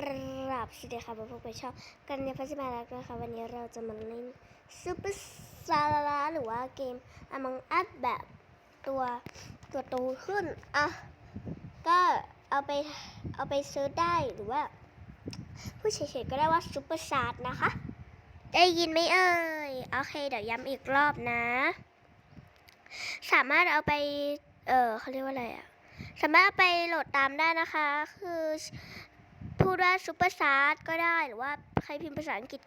คราบสวัสดีค่ะมพบกับช่องกันในพัชมารักนะคะวันนี้เราจะมาเล่นซูเปอร์ซาลาหรือว่าเกม Among Us แบบตัวตัวโตขึ้น อะ ก็เอาไปเอาไปซื้อได้หรือว่าพูดเฉยๆก็ได้ว่าซูเปอร์ชาร์นะคะ ได้ยินไหมเอ่ย โอเค เดี๋ยวย้ำอีกรอบนะ สามารถเอาไป เออเขาเรียกว่าอะไรอะสามารถไปโหลดตามได้นะคะ คือ พูดว่าซูเปอร์ชาร์จก็ได้หรือว่าใครพิมพ์ภาษาอังกฤษ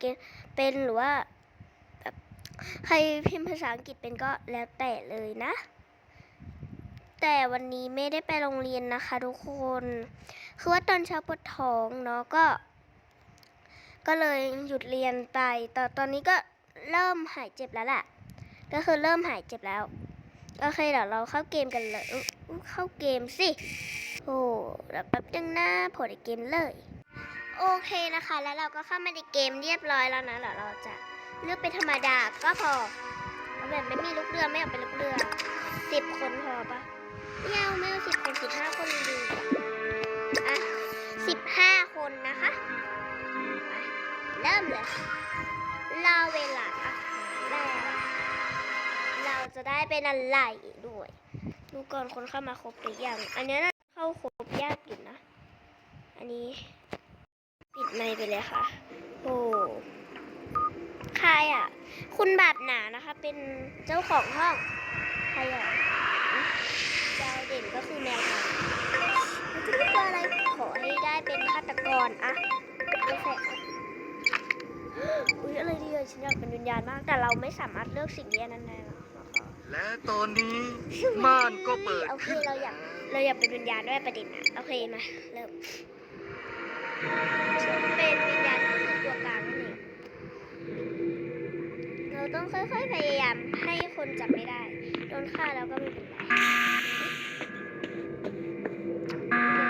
เป็นหรือว่าแบบใครพิมพ์ภาษาอังกฤษเป็นก็แล้วแต่เลยนะ แต่วันนี้ไม่ได้ไปโรงเรียนนะคะทุกคน คือว่าตอนเช้าปวดท้องเนาะก็ ก็เลยหยุดเรียนไปแต่ตอนนี้ก็เริ่มหายเจ็บแล้วแหละก็คือเริ่มหายเจ็บแล้วโอเคเดี๋ยวเราเข้าเกมกันเลยเข้าเกมสิโอ้เดี๋ยวแป๊บนึงนะโผล่ในเกมเลย โอเคนะคะ แล้วเราก็เข้ามาในเกมเรียบร้อยแล้วนะเดี๋ยวเราจะเลือกเป็นธรรมดาก็พอเอาแบบไม่มีลูกเรือไม่เอาเป็นลูกเรือสิบคนพอปะไม่เอาไม่เอาสิบคนสิบห้าคนดีอะสิบห้าคนนะคะอะเริ่มเลยรอเวลาอาหารแล้วเราจะได้เป็นอะไรด้วย ดูก่อนคนเข้ามาครบหรือยัง อันนี้น่าเข้าครบยากอยู่นะ อันนี้ ปิดไมค์ไปเลยค่ะ โอ้ใครอะ คุณบาปหนานะคะ เป็นเจ้าของห้องใครอะดาวเด่นก็คือแมวค่ะมันจะเรียกว่าอะไรขอให้ได้เป็นฆาตกรอะไม่ใช่อะอุ้ยอะไรดีอะฉันอยากเป็นวิญญาณมาก แต่เราไม่สามารถเลือกสิ่งนี้นั้นได้หรอกนะคะและตอนนี้ม่านก็เปิดโอเคขึ้นเราอยากเราอยากเป็นวิญญาณด้วยประเด็นนะโอเคมาเริ่ม เป็นวิญญาณก็คือตัวกลางนั่นเองเราต้องค่อยๆพยายามให้คนจับไม่ได้ โดนฆ่าแล้วก็ไม่เป็นไร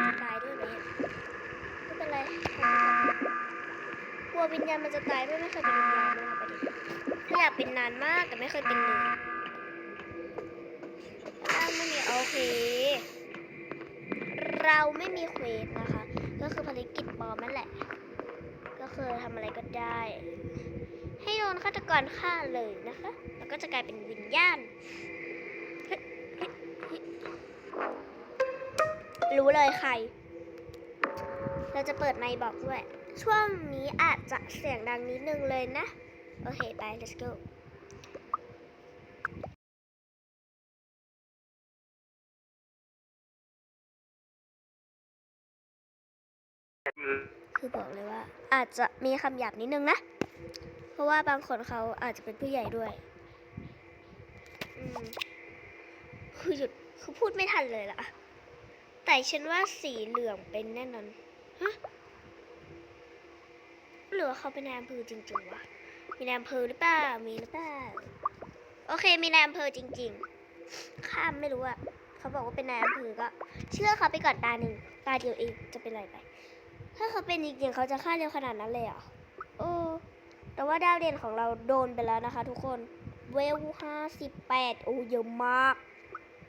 จะตายด้วยไหมไม่เป็นไรกลัววิญญาณมันจะตายด้วยไม่เคยเป็นวิญญาณด้วยค่ะประเด็นคืออยากเป็นนานมากแต่ไม่เคยเป็นเลยเราไม่มีโอเค เราไม่มีเควสนะคะ ก็คือภารกิจปอมนั่นแหละ ก็คือทำอะไรก็ได้ ให้โดนฆาตกรฆ่าเลยนะคะ แล้วก็จะกลายเป็นวิญญาณ รู้เลยใคร เราจะเปิดไมค์บอกด้วย ช่วงนี้อาจจะเสียงดังนิดนึงเลยนะ โอเค ไป let's go คือบอกเลยว่า อาจจะมีคำหยาบนิดนึงนะ เพราะว่าบางคนเขาอาจจะเป็นผู้ใหญ่ด้วยคือหยุดคือพูดไม่ทันเลยล่ะ แต่ฉันว่าสีเหลืองเป็นแน่นอนฮะหรือว่าเขาเป็นนายอำเภอจริงๆวะ มีนายอำเภอหรือเปล่า มีหรือเปล่า โอเค มีนายอำเภอจริง ๆ ข้ามไม่รู้อะเขาบอกว่าเป็นนายอำเภอก็ เชื่อเขาไปก่อนตาหนึ่งตาเดียวเองจะเป็นไรไป ถ้าเขาเป็นจริงๆเขาจะฆ่าเร็วขนาดนั้นเลยเหรอโอ้แต่ว่าดาวเด่นของเราโดนไปแล้วนะคะ ทุกคนเวลห้าสิบแปดโอ้เยอะมาก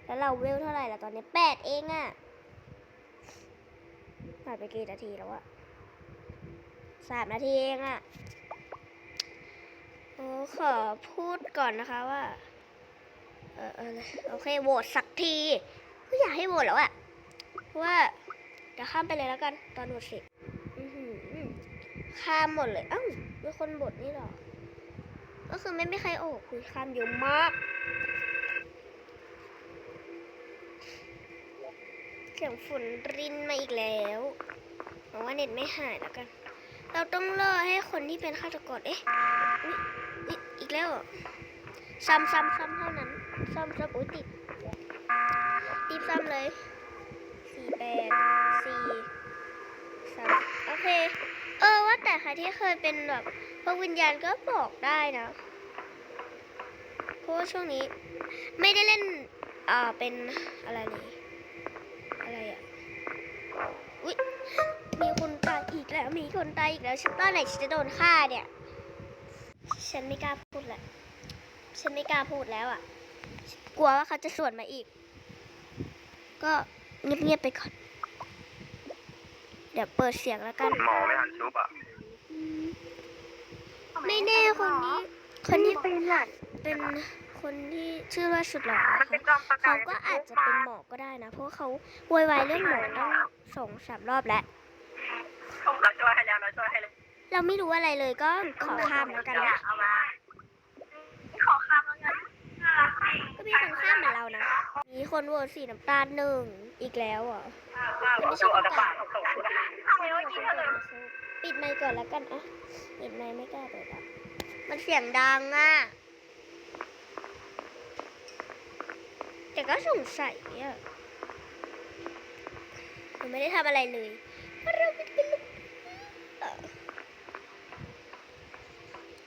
แล้วเราเวลเท่าไหร่ละตอนนี้แปดเองอะผ่านไปกี่นาทีแล้วอะสามนาทีเองอะโอ้ขอพูดก่อนนะคะว่า เออเออโอเคโหวตสักทีก็อยากให้โหวตแล้วอะเพราะว่า เดี๋ยวข้ามไปเลยแล้วกัน ตอนโหวตเสร็จอื้อหือข้ามหมดเลยเอ้าวมีคนบทนี่หรอ ก็คือไม่มีใครโอ้คุยข้ามเยอะมากเสียงฝนรินมาอีกแล้วหวังว่าเน็ตไม่หายแล้วกัน เราต้องรอให้คนที่เป็นฆาตกรเอ๊ะอุ๊ยอีกแล้วซ้ำซ้ำซ้ำเท่านั้น ซ้ำซ้ำอุ้ยติดรีบซ้ำเลย สี่แปดสี่สามโอเค เออว่าแต่ใครที่เคยเป็นแบบพวกวิญญาณก็บอกได้นะเพราะว่าช่วงนี้ ไม่ได้เล่นอ่าเป็นอะไรเลยอะไรอะอุ๊ยมีคนตายอีกแล้วมีคนตายอีกแล้วฉันตอนไหนฉันจะโดนฆ่าเนี่ย ฉันไม่กล้าพูดแหละฉันไม่กล้าพูดแล้วอะ กลัวว่าเขาจะสวนมาอีก ก็ เงียบๆไปก่อน เดี๋ยวเปิดเสียงแล้วกัน หมอไม่ทันชุบอะ ไม่แน่คนนี้ คนที่เป็นหลักเป็นคนที่ชื่อว่าสุดหล่อมันเป็นจอมประกาเขายก็อาจจะเป็นหมอก็ได้นะ เพราะเขาโวยวายเรื่องหมอตั้งสองสามรอบแล้ว เราช่วยให้แล้วเราช่วยให้เลยเราไม่รู้อะไรเลยก็ขอข้ามแล้วกันนะ เอามาขอข้ามแล้วกันก็มีคนข้ามเหมือนเรานะ มีคนโหวตสีน้ำตาลหนึ่งอีกแล้วอะไม่ใช่เอาแต่ปากของผมทำไมเมื่อกี้เธอเลปิดไมค์ก่อนแล้วกันอะปิดไมค์ไม่กล้าเปิดอะมันเสียงดังอะแต่ก็สงสัยอะหนูไม่ได้ทำอะไรเลยเราเป็นลูก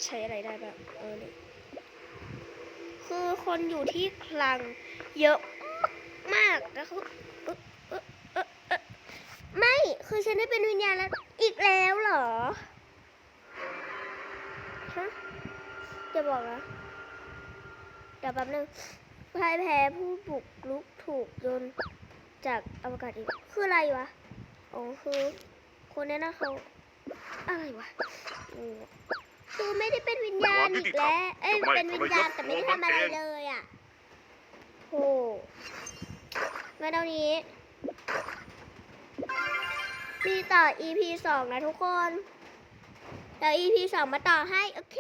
ใช้อะไรได้บ้างเออคือคนอยู่ที่คลังเยอะ แล้วเขาไม่ คือฉันได้เป็นวิญญาณแล้ว อีกแล้วเหรอ ฮะ จะบอกนะ เดี๋ยวแป๊บนึงพ่ายแพ้ผู้บุกลุกถูกโยนจากอวกาศอีก คืออะไรวะ อ๋อคือคนนี้นะเขาอะไรวะงงอะคือไม่ได้เป็นวิญญาณอีกแล้ว เอ้ย เป็นวิญญาณแต่ไม่ได้ทำอะไรเลยอะโห มาตอนนี้ มีต่อ EP สองนะทุกคน เดี๋ยว EP สองมาต่อให้ โอเค